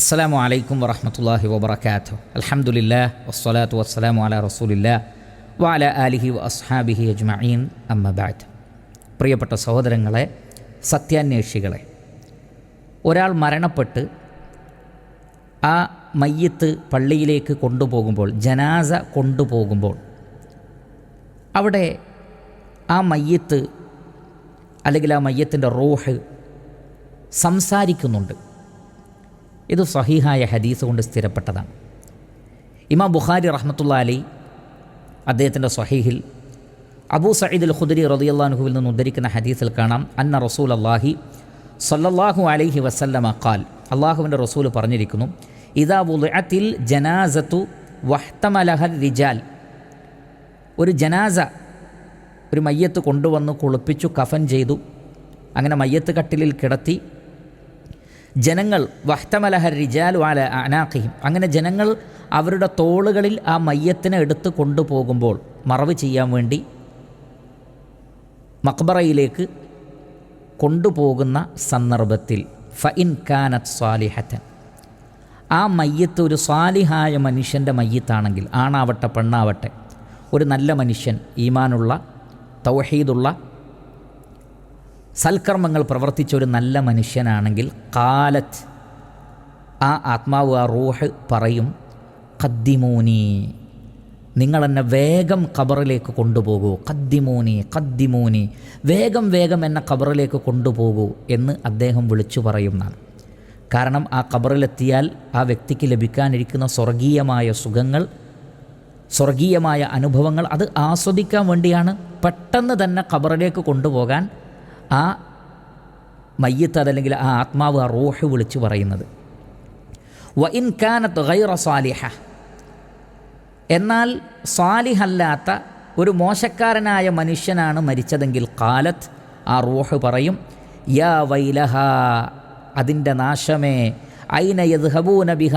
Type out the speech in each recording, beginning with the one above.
അസ്സലാമു അലൈക്കും വറഹമത്തല്ലാഹി വബർക്കാത്തു അൽഹംദുലില്ലാ വസ്സലാത്തു വസ്സലാമു അല റസൂലില്ല വാല ആലിഹി വ അസ്ഹാബിഹി അജ്മഈൻ. അമ്മബാദ് പ്രിയപ്പെട്ട സഹോദരങ്ങളെ സത്യാന്വേഷികളെ ഒരാൾ മരണപ്പെട്ട് ആ മയ്യത്ത് പള്ളിയിലേക്ക് കൊണ്ടുപോകുമ്പോൾ ജനാസ കൊണ്ടുപോകുമ്പോൾ അവിടെ ആ മയ്യത്ത് അല്ലെങ്കിൽ ആ മയ്യത്തിന്റെ റൂഹ് സംസാരിക്കുന്നുണ്ട്. ഇത് സഹീഹായ ഹദീസ് കൊണ്ട് സ്ഥിരപ്പെട്ടതാണ്. ഇമാം ബുഖാരി റഹ്മത്തുള്ള അലി അദ്ദേഹത്തിന്റെ സഹീഹിൽ അബൂ സയ്യിദ് ഖുദരി റളിയല്ലാഹുവിൽ നിന്ന് ഉദ്ധരിക്കുന്ന ഹദീസിൽ കാണാം അന്ന റസൂൽ അള്ളാഹി സല്ലല്ലാഹു അലൈഹി വസല്ലമ ഖാൽ അള്ളാഹുവിന്റെ റസൂൽ പറഞ്ഞിരിക്കുന്നു ഇതാ വുളിഅത്തിൽ ജനാസത്തു വഹ്തമലഹൽ റിജാൽ ഒരു ജനാസ ഒരു മയ്യത്ത് കൊണ്ടുവന്ന് കുളിപ്പിച്ചു കഫൻ ചെയ്തു അങ്ങനെ മയ്യത്ത് കട്ടിലിൽ കിടത്തി ജനങ്ങൾ വഹ്തമലഹർ റിജാലു ആല അനാഖിഹിം. അങ്ങനെ ജനങ്ങൾ അവരുടെ തോളുകളിൽ ആ മയ്യത്തിനെ എടുത്ത് കൊണ്ടുപോകുമ്പോൾ മറവ് ചെയ്യാൻ വേണ്ടി മക്ബറയിലേക്ക് കൊണ്ടുപോകുന്ന സന്ദർഭത്തിൽ ഫ ഇൻ കാനത്ത് സ്വാലിഹത്തൻ ആ മയ്യത്ത് ഒരു സ്വാലിഹായ മനുഷ്യന്റെ മയ്യത്താണെങ്കിൽ ആണാവട്ടെ പെണ്ണാവട്ടെ ഒരു നല്ല മനുഷ്യൻ ഈമാനുള്ള തൗഹീദുള്ള സൽക്കർമ്മങ്ങൾ പ്രവർത്തിച്ച ഒരു നല്ല മനുഷ്യനാണെങ്കിൽ കാലത്ത് ആ ആത്മാവ് ആ റൂഹ് പറയും കദ്ദിമൂനി നിങ്ങൾ എന്നെ വേഗം ഖബറിലേക്ക് കൊണ്ടുപോകൂ. കദ്ദിമൂനി കദ്ദിമൂനി വേഗം വേഗം എന്നെ ഖബറിലേക്ക് കൊണ്ടുപോകൂ എന്ന് അദ്ദേഹം വിളിച്ചു പറയുന്നതാണ്. കാരണം ആ ഖബറിലെത്തിയാൽ ആ വ്യക്തിക്ക് ലഭിക്കാനിരിക്കുന്ന സ്വർഗീയമായ സുഖങ്ങൾ സ്വർഗീയമായ അനുഭവങ്ങൾ അത് ആസ്വദിക്കാൻ വേണ്ടിയാണ് പെട്ടെന്ന് തന്നെ ഖബറിലേക്ക് കൊണ്ടുപോകാൻ ആ മയ്യത്ത് അതല്ലെങ്കിൽ ആ ആത്മാവ് ആ റോഹ് വിളിച്ചു പറയുന്നത്. വ ഇൻ കാനത്ത് ഗൈറ സാലിഹ. എന്നാൽ സാലിഹല്ലാത്ത ഒരു മോശക്കാരനായ മനുഷ്യനാണ് മരിച്ചതെങ്കിൽ കാലത്ത് ആ റൂഹ് പറയും യാ വൈലഹ അതിന്റെ നാശമേ ഐന യദ്ഹബൂന ബിഹ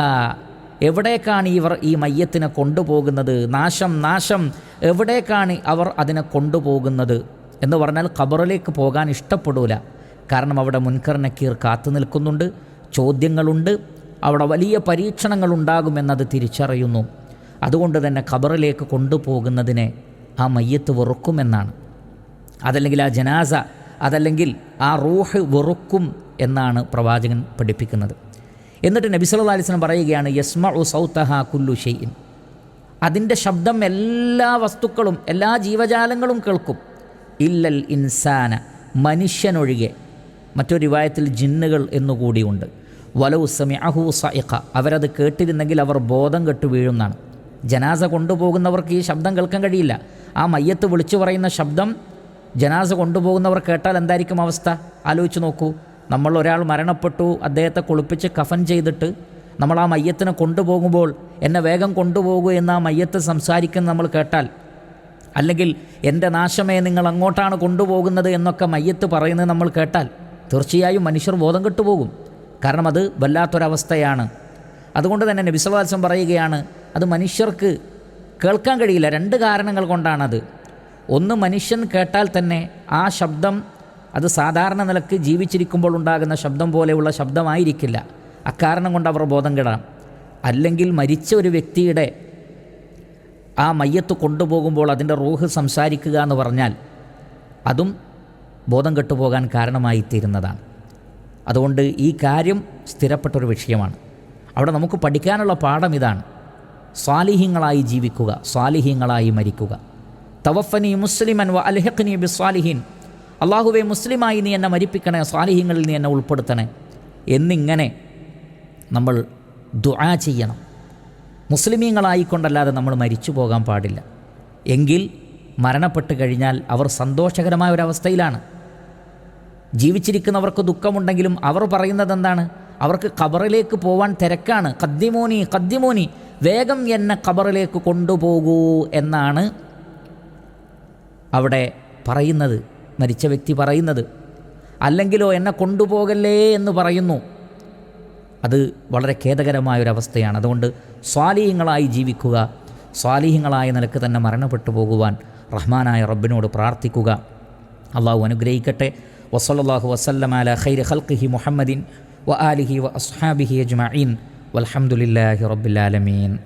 എവിടേക്കാണ് ഇവർ ഈ മയ്യത്തിനെ കൊണ്ടുപോകുന്നത്? നാശം നാശം എവിടേക്കാണ് അവർ അതിനെ കൊണ്ടുപോകുന്നത്? എന്ന് പറഞ്ഞാൽ ഖബറിലേക്ക് പോകാൻ ഇഷ്ടപ്പെടൂല. കാരണം അവിടെ മുൻകർ നക്കീർ കാത്തു നിൽക്കുന്നുണ്ട് ചോദ്യങ്ങളുണ്ട് അവിടെ വലിയ പരീക്ഷണങ്ങൾ ഉണ്ടാകുമെന്നത് തിരിച്ചറിയുന്നു. അതുകൊണ്ട് തന്നെ ഖബറിലേക്ക് കൊണ്ടുപോകുന്നതിനെ ആ മയ്യത്ത് വെറുക്കുമെന്നാണ്. അതല്ലെങ്കിൽ ആ ജനാസ അതല്ലെങ്കിൽ ആ റൂഹ് വെറുക്കും എന്നാണ് പ്രവാചകൻ പഠിപ്പിക്കുന്നത്. എന്നിട്ട് നബി സല്ലാ അലിസ്ലം പറയുകയാണ് പറയുകയാണ് ഉ സൗത്തഹ കുല്ലു ഷൈഇൻ. അതിന്റെ ശബ്ദം എല്ലാ വസ്തുക്കളും എല്ലാ ജീവജാലങ്ങളും കേൾക്കും. ഇല്ലൽ ഇൻസാന മനുഷ്യനൊഴികെ. മറ്റൊരു വായത്തിൽ ജിന്നുകൾ എന്നുകൂടിയുണ്ട് വലൗ അഹു സൈഖ അവരത് കേട്ടിരുന്നെങ്കിൽ അവർ ബോധം കെട്ടു വീഴുന്നതാണ്. ജനാസ കൊണ്ടുപോകുന്നവർക്ക് ഈ ശബ്ദം കേൾക്കാൻ കഴിയില്ല. ആ മയ്യത്ത് വിളിച്ചു പറയുന്ന ശബ്ദം ജനാസ കൊണ്ടുപോകുന്നവർ കേട്ടാൽ എന്തായിരിക്കും അവസ്ഥ? ആലോചിച്ച് നോക്കൂ. നമ്മൾ ഒരാൾ മരണപ്പെട്ടു അദ്ദേഹത്തെ കുളിപ്പിച്ച് കഫൻ ചെയ്തിട്ട് നമ്മൾ ആ മയ്യത്തിനെ കൊണ്ടുപോകുമ്പോൾ എന്നെ വേഗം കൊണ്ടുപോകൂ എന്ന് ആ മയ്യത്ത് സംസാരിക്കുന്ന നമ്മൾ കേട്ടാൽ അല്ലെങ്കിൽ എന്റെ നാശമേ നിങ്ങൾ അങ്ങോട്ടാണ് കൊണ്ടുപോകുന്നത് എന്നൊക്കെ മയ്യത്ത് പറയുന്നത് നമ്മൾ കേട്ടാൽ തീർച്ചയായും മനുഷ്യർ ബോധം കെട്ടുപോകും. കാരണം അത് വല്ലാത്തൊരവസ്ഥയാണ്. അതുകൊണ്ട് തന്നെ നബിസ്വലാസം പറയുകയാണ് അത് മനുഷ്യർക്ക് കേൾക്കാൻ കഴിയില്ല. രണ്ട് കാരണങ്ങൾ കൊണ്ടാണത്. ഒന്ന് മനുഷ്യൻ കേട്ടാൽ തന്നെ ആ ശബ്ദം അത് സാധാരണ നിലയ്ക്ക് ജീവിച്ചിരിക്കുമ്പോൾ ഉണ്ടാകുന്ന ശബ്ദം പോലെയുള്ള ശബ്ദമായിരിക്കില്ല. അക്കാരണം കൊണ്ട് അവർ ബോധം കെടാം. അല്ലെങ്കിൽ മരിച്ച ഒരു വ്യക്തിയുടെ ആ മയ്യത്ത് കൊണ്ടുപോകുമ്പോൾ അതിന്റെ റൂഹ് സംസാരിക്കുക എന്ന് പറഞ്ഞാൽ അതും ബോധം കെട്ടുപോകാൻ കാരണമായിത്തീരുന്നതാണ്. അതുകൊണ്ട് ഈ കാര്യം സ്ഥിരപ്പെട്ടൊരു വിഷയമാണ്. അവിടെ നമുക്ക് പഠിക്കാനുള്ള പാഠം ഇതാണ്. സ്വാലിഹ്യങ്ങളായി ജീവിക്കുക സ്വാലിഹ്യങ്ങളായി മരിക്കുക. തവഫനി മുസ്ലിമൻ വ അൽഹഖ്നി ബി സ്വാലിഹീൻ അള്ളാഹുവെ മുസ്ലിമായി നീ എന്നെ മരിപ്പിക്കണേ സ്വാലിഹ്യങ്ങളിൽ നീ എന്നെ ഉൾപ്പെടുത്തണേ എന്നിങ്ങനെ നമ്മൾ ദുആ ചെയ്യണം. മുസ്ലിമീങ്ങളായിക്കൊണ്ടല്ലാതെ നമ്മൾ മരിച്ചു പോകാൻ പാടില്ല. എങ്കിൽ മരണപ്പെട്ട് കഴിഞ്ഞാൽ അവർ സന്തോഷകരമായ ഒരവസ്ഥയിലാണ് ജീവിച്ചിരിക്കുന്നവർക്ക് ദുഃഖമുണ്ടെങ്കിലും അവർ പറയുന്നത് എന്താണ് അവർക്ക് ഖബറിലേക്ക് പോവാൻ തിരക്കാണ്. കദ്യമോനി കദ്യമോനി വേഗം എന്നെ ഖബറിലേക്ക് കൊണ്ടുപോകൂ എന്നാണ് അവിടെ പറയുന്നത് മരിച്ച വ്യക്തി പറയുന്നത്. അല്ലെങ്കിലോ എന്നെ കൊണ്ടുപോകല്ലേ എന്ന് പറയുന്നു. അത് വളരെ ഖേദകരമായ ഒരു അവസ്ഥയാണ് അതുകൊണ്ട് സ്വാലീഹങ്ങളായി ജീവിക്കുക സ്വാലീഹങ്ങളായ നിലയ്ക്ക് തന്നെ മരണപ്പെട്ടു പോകുവാൻ റഹ്മാനായ റബ്ബിനോട് പ്രാർത്ഥിക്കുക. അള്ളാഹു അനുഗ്രഹിക്കട്ടെ. വസല്ലാഹു വസല്ലമാല ഖൈർ ഖൽഖിഹി മുഹമ്മദിൻ വ ആലിഹി വ അസ്ഹാബിഹി അജ്മഈൻ. ആലമീൻ.